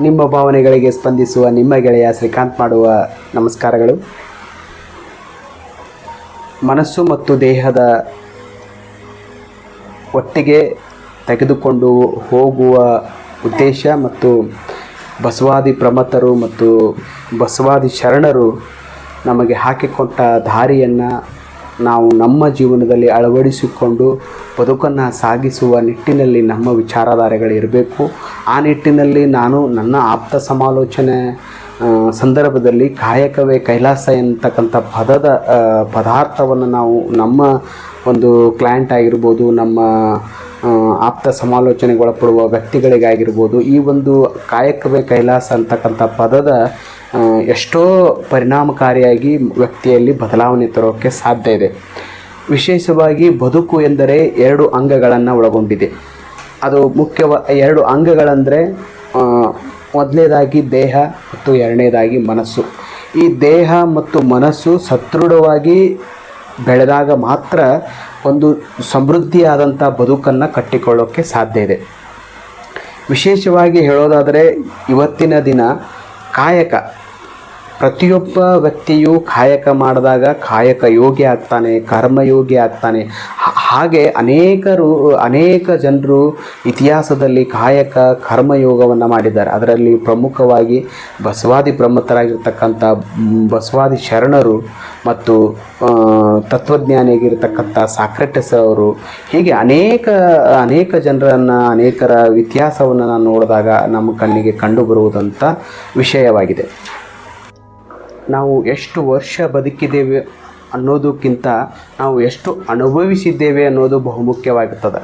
ನಿಮ್ಮ ಭಾವನೆಗಳಿಗೆ ಸ್ಪಂದಿಸುವ, ನಿಮ್ಮ ಗೆಳೆಯ ಶ್ರೀಕಾಂತ್ ಮಾಡುವ ನಮಸ್ಕಾರಗಳು. ಮನಸ್ಸು ಮತ್ತು ದೇಹದ ಒಟ್ಟಿಗೆ ತೆಗೆದುಕೊಂಡು ಹೋಗುವ ಉದ್ದೇಶ ಮತ್ತು ಬಸವಾದಿ ಪ್ರಮತರು ಮತ್ತು ಬಸವಾದಿ ಶರಣರು ನಮಗೆ ಹಾಕಿಕೊಟ್ಟ ದಾರಿಯನ್ನು ನಾವು ನಮ್ಮ ಜೀವನದಲ್ಲಿ ಅಳವಡಿಸಿಕೊಂಡು ಬದುಕನ್ನು ಸಾಗಿಸುವ ನಿಟ್ಟಿನಲ್ಲಿ ನಮ್ಮ ವಿಚಾರಧಾರೆಗಳಿರಬೇಕು. ಆ ನಿಟ್ಟಿನಲ್ಲಿ ನಾನು ನನ್ನ ಆಪ್ತ ಸಮಾಲೋಚನೆ ಸಂದರ್ಭದಲ್ಲಿ ಕಾಯಕವೇ ಕೈಲಾಸ ಎಂತಕ್ಕಂಥ ಪದದ ಪದಾರ್ಥವನ್ನು ನಾವು ನಮ್ಮ ಒಂದು ಕ್ಲೈಂಟ್ ಆಗಿರ್ಬೋದು, ನಮ್ಮ ಆಪ್ತ ಸಮಾಲೋಚನೆಗೆ ಒಳಪಡುವ ವ್ಯಕ್ತಿಗಳಿಗಾಗಿರ್ಬೋದು, ಈ ಒಂದು ಕಾಯಕವೇ ಕೈಲಾಸ ಅಂತಕ್ಕಂಥ ಪದದ ಎಷ್ಟೋ ಪರಿಣಾಮಕಾರಿಯಾಗಿ ವ್ಯಕ್ತಿಯಲ್ಲಿ ಬದಲಾವಣೆ ತರೋಕ್ಕೆ ಸಾಧ್ಯ ಇದೆ. ವಿಶೇಷವಾಗಿ ಬದುಕು ಎಂದರೆ ಎರಡು ಅಂಗಗಳನ್ನು ಒಳಗೊಂಡಿದೆ. ಅದು ಮುಖ್ಯವ, ಎರಡು ಅಂಗಗಳಂದರೆ ಮೊದಲನೇದಾಗಿ ದೇಹ ಮತ್ತು ಎರಡನೇದಾಗಿ ಮನಸ್ಸು. ಈ ದೇಹ ಮತ್ತು ಮನಸ್ಸು ಸದೃಢವಾಗಿ ಬೆಳೆದಾಗ ಮಾತ್ರ ಒಂದು ಸಮೃದ್ಧಿಯಾದಂಥ ಬದುಕನ್ನು ಕಟ್ಟಿಕೊಳ್ಳೋಕ್ಕೆ ಸಾಧ್ಯ ಇದೆ. ವಿಶೇಷವಾಗಿ ಹೇಳೋದಾದರೆ ಇವತ್ತಿನ ದಿನ ಕಾಯಕ ಪ್ರತಿಯೊಬ್ಬ ವ್ಯಕ್ತಿಯು ಕಾಯಕ ಮಾಡಿದಾಗ ಕಾಯಕ ಯೋಗಿ ಆಗ್ತಾನೆ ಕರ್ಮಯೋಗಿ ಆಗ್ತಾನೆ. ಹಾಗೆ ಅನೇಕರು, ಅನೇಕ ಜನರು ಇತಿಹಾಸದಲ್ಲಿ ಕಾಯಕ ಕರ್ಮಯೋಗವನ್ನು ಮಾಡಿದ್ದಾರೆ. ಅದರಲ್ಲಿ ಪ್ರಮುಖವಾಗಿ ಬಸವಾದಿ ಪ್ರಮುಖರಾಗಿರ್ತಕ್ಕಂಥ ಬಸವಾದಿ ಶರಣರು ಮತ್ತು ತತ್ವಜ್ಞಾನಿಯಾಗಿರ್ತಕ್ಕಂಥ ಸಾಕ್ರೆಟಸ್ ಅವರು ಹೀಗೆ ಅನೇಕ ಅನೇಕ ಜನರನ್ನು, ಅನೇಕರ ಇತಿಹಾಸವನ್ನು ನಾನು ನೋಡಿದಾಗ ನಮ್ಮ ಕಣ್ಣಿಗೆ ಕಂಡುಬರುವುದಂಥ ವಿಷಯವಾಗಿದೆ. ನಾವು ಎಷ್ಟು ವರ್ಷ ಬದುಕಿದ್ದೇವೆ ಅನ್ನೋದಕ್ಕಿಂತ ನಾವು ಎಷ್ಟು ಅನುಭವಿಸಿದ್ದೇವೆ ಅನ್ನೋದು ಬಹುಮುಖ್ಯವಾಗುತ್ತದೆ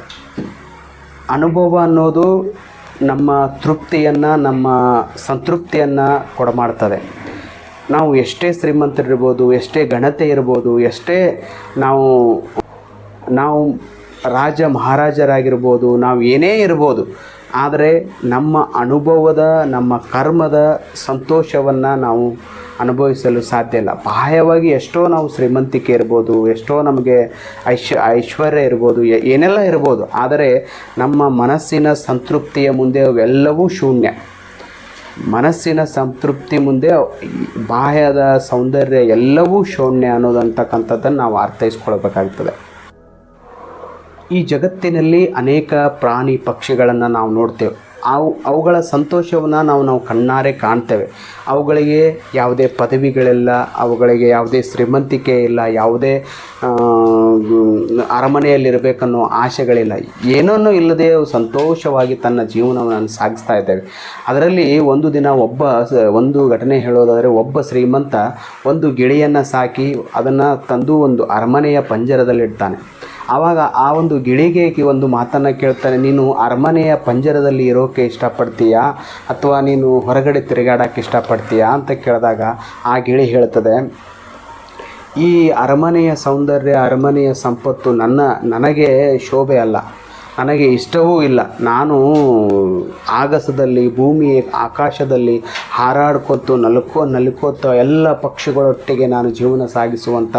ಅನುಭವ ಅನ್ನೋದು ನಮ್ಮ ತೃಪ್ತಿಯನ್ನು, ನಮ್ಮ ಸಂತೃಪ್ತಿಯನ್ನು ಕೊಡಮಾಡ್ತದೆ. ನಾವು ಎಷ್ಟೇ ಶ್ರೀಮಂತರಿರ್ಬೋದು, ಎಷ್ಟೇ ಘನತೆ ಇರ್ಬೋದು, ಎಷ್ಟೇ ನಾವು ನಾವು ರಾಜ ಮಹಾರಾಜರಾಗಿರ್ಬೋದು, ನಾವು ಏನೇ ಇರ್ಬೋದು, ಆದರೆ ನಮ್ಮ ಅನುಭವದ, ನಮ್ಮ ಕರ್ಮದ ಸಂತೋಷವನ್ನು ನಾವು ಅನುಭವಿಸಲು ಸಾಧ್ಯ ಇಲ್ಲ. ಬಾಹ್ಯವಾಗಿ ಎಷ್ಟೋ ನಾವು ಶ್ರೀಮಂತಿಕೆ ಇರ್ಬೋದು, ಎಷ್ಟೋ ನಮಗೆ ಐಶ್ ಐಶ್ವರ್ಯ ಇರ್ಬೋದು ಏನೆಲ್ಲ ಇರ್ಬೋದು, ಆದರೆ ನಮ್ಮ ಮನಸ್ಸಿನ ಸಂತೃಪ್ತಿಯ ಮುಂದೆ ಅವೆಲ್ಲವೂ ಶೂನ್ಯ. ಮನಸ್ಸಿನ ಸಂತೃಪ್ತಿ ಮುಂದೆ ಬಾಹ್ಯದ ಸೌಂದರ್ಯ ಎಲ್ಲವೂ ಶೂನ್ಯ ಅನ್ನೋದಂತಕ್ಕಂಥದ್ದನ್ನು ನಾವು ಅರ್ಥೈಸ್ಕೊಳ್ಬೇಕಾಗ್ತದೆ. ಈ ಜಗತ್ತಿನಲ್ಲಿ ಅನೇಕ ಪ್ರಾಣಿ ಪಕ್ಷಿಗಳನ್ನು ನಾವು ನೋಡ್ತೇವೆ. ಅವು, ಅವುಗಳ ಸಂತೋಷವನ್ನು ನಾವು ನಾವು ಕಣ್ಣಾರೆ ಕಾಣ್ತೇವೆ. ಅವುಗಳಿಗೆ ಯಾವುದೇ ಪದವಿಗಳಿಲ್ಲ, ಅವುಗಳಿಗೆ ಯಾವುದೇ ಶ್ರೀಮಂತಿಕೆ ಇಲ್ಲ, ಯಾವುದೇ ಅರಮನೆಯಲ್ಲಿರಬೇಕನ್ನೋ ಆಸೆಗಳಿಲ್ಲ ಏನನ್ನೂ ಇಲ್ಲದೆ ಸಂತೋಷವಾಗಿ ತನ್ನ ಜೀವನವನ್ನು ಸಾಗಿಸ್ತಾ ಇದ್ದೇವೆ. ಅದರಲ್ಲಿ ಒಂದು ದಿನ ಒಬ್ಬ, ಒಂದು ಘಟನೆ ಹೇಳೋದಾದರೆ ಒಬ್ಬ ಶ್ರೀಮಂತ ಒಂದು ಗಿಳಿಯನ್ನು ಸಾಕಿ ಅದನ್ನು ತಂದು ಒಂದು ಅರಮನೆಯ ಪಂಜರದಲ್ಲಿಡ್ತಾನೆ. ಆವಾಗ ಆ ಒಂದು ಗಿಳಿಗೆ ಒಂದು ಮಾತನ್ನು ಕೇಳ್ತಾನೆ, ನೀನು ಅರಮನೆಯ ಪಂಜರದಲ್ಲಿ ಇರೋಕ್ಕೆ ಇಷ್ಟಪಡ್ತೀಯಾ? ಅಥವಾ ನೀನು ಹೊರಗಡೆ ತಿರುಗಾಡೋಕ್ಕೆ ಇಷ್ಟಪಡ್ತೀಯಾ? ಅಂತ ಕೇಳಿದಾಗ ಆ ಗಿಳಿ ಹೇಳ್ತದೆ, ಈ ಅರಮನೆಯ ಸೌಂದರ್ಯ, ಅರಮನೆಯ ಸಂಪತ್ತು ನನ್ನ, ನನಗೆ ಶೋಭೆ ಅಲ್ಲ. ನನಗೆ ಇಷ್ಟವೂ ಇಲ್ಲ. ನಾನು ಆಗಸದಲ್ಲಿ ಭೂಮಿ ಆಕಾಶದಲ್ಲಿ ಹಾರಾಡ್ಕೊತು ನಲ್ಕೋ ನಲ್ಕೋತ ಎಲ್ಲ ಪಕ್ಷಿಗಳೊಟ್ಟಿಗೆ ನಾನು ಜೀವನ ಸಾಗಿಸುವಂಥ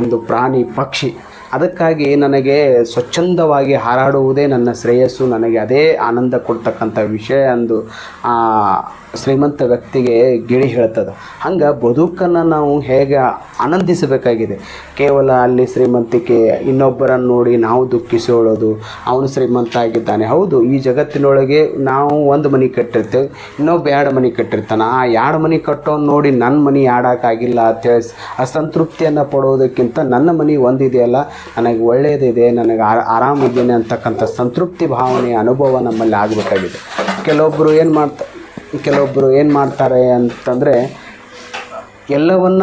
ಒಂದು ಪ್ರಾಣಿ ಪಕ್ಷಿ. ಅದಕ್ಕಾಗಿ ನನಗೆ ಸ್ವಚ್ಛಂದವಾಗಿ ಹಾರಾಡುವುದೇ ನನ್ನ ಶ್ರೇಯಸ್ಸು. ನನಗೆ ಅದೇ ಆನಂದ ಕೊಡ್ತಕ್ಕಂಥ ವಿಷಯ ಅಂದು ಶ್ರೀಮಂತ ವ್ಯಕ್ತಿಗೆ ಗಿಳಿ ಹೇಳ್ತದೆ. ಹಂಗೆ ಬದುಕನ್ನು ನಾವು ಹೇಗೆ ಆನಂದಿಸಬೇಕಾಗಿದೆ? ಕೇವಲ ಅಲ್ಲಿ ಶ್ರೀಮಂತಿಕೆ, ಇನ್ನೊಬ್ಬರನ್ನು ನೋಡಿ ನಾವು ದುಃಖಿಸೋಳೋದು ಅವನು ಶ್ರೀಮಂತ ಆಗಿದ್ದಾನೆ. ಹೌದು, ಈ ಜಗತ್ತಿನೊಳಗೆ ನಾವು ಒಂದು ಮನೆ ಕಟ್ಟಿರ್ತೇವೆ, ಇನ್ನೊಬ್ಬ ಎರಡು ಮನೆ ಕಟ್ಟಿರ್ತಾನೆ. ಆ ಎರಡು ಮನೆ ಕಟ್ಟೋನ್ ನೋಡಿ ನನ್ನ ಮನೆ ಆಡೋಕ್ಕಾಗಿಲ್ಲ ಅಂತೇಳಿ ಅಸಂತೃಪ್ತಿಯನ್ನು ಪಡೋದಕ್ಕಿಂತ ನನ್ನ ಮನೆ ಒಂದಿದೆಯಲ್ಲ, ನನಗೆ ಒಳ್ಳೆಯದಿದೆ ನನಗೆ ಆರಾಮಿದ್ದೇನೆ ಅಂತಕ್ಕಂಥ ಸಂತೃಪ್ತಿ ಭಾವನೆ, ಅನುಭವ ನಮ್ಮಲ್ಲಿ ಆಗಬೇಕಾಗಿದೆ. ಕೆಲವೊಬ್ಬರು ಏನು ಮಾಡ್ತಾ ಕೆಲವೊಬ್ಬರು ಏನು ಮಾಡ್ತಾರೆ ಅಂತಂದರೆ ಎಲ್ಲವನ್ನ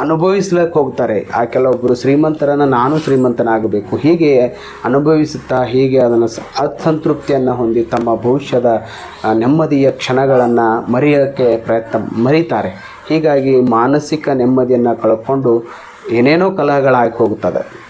ಅನುಭವಿಸ್ಲಿಕ್ಕೆ ಹೋಗ್ತಾರೆ. ಆ ಕೆಲವೊಬ್ಬರು ಶ್ರೀಮಂತರನ್ನು ನಾನು ಶ್ರೀಮಂತನಾಗಬೇಕು. ಹೀಗೆ ಅನುಭವಿಸುತ್ತಾ ಹೀಗೆ ಅದನ್ನು ಅಸಂತೃಪ್ತಿಯನ್ನು ಹೊಂದಿ ತಮ್ಮ ಭವಿಷ್ಯದ ನೆಮ್ಮದಿಯ ಕ್ಷಣಗಳನ್ನು ಮರೆಯೋಕ್ಕೆ ಪ್ರಯತ್ನ ಮರೀತಾರೆ. ಹೀಗಾಗಿ ಮಾನಸಿಕ ನೆಮ್ಮದಿಯನ್ನು ಕಳ್ಕೊಂಡು ಏನೇನೋ ಕಲಹಗಳಾಗಿ ಹೋಗುತ್ತದೆ.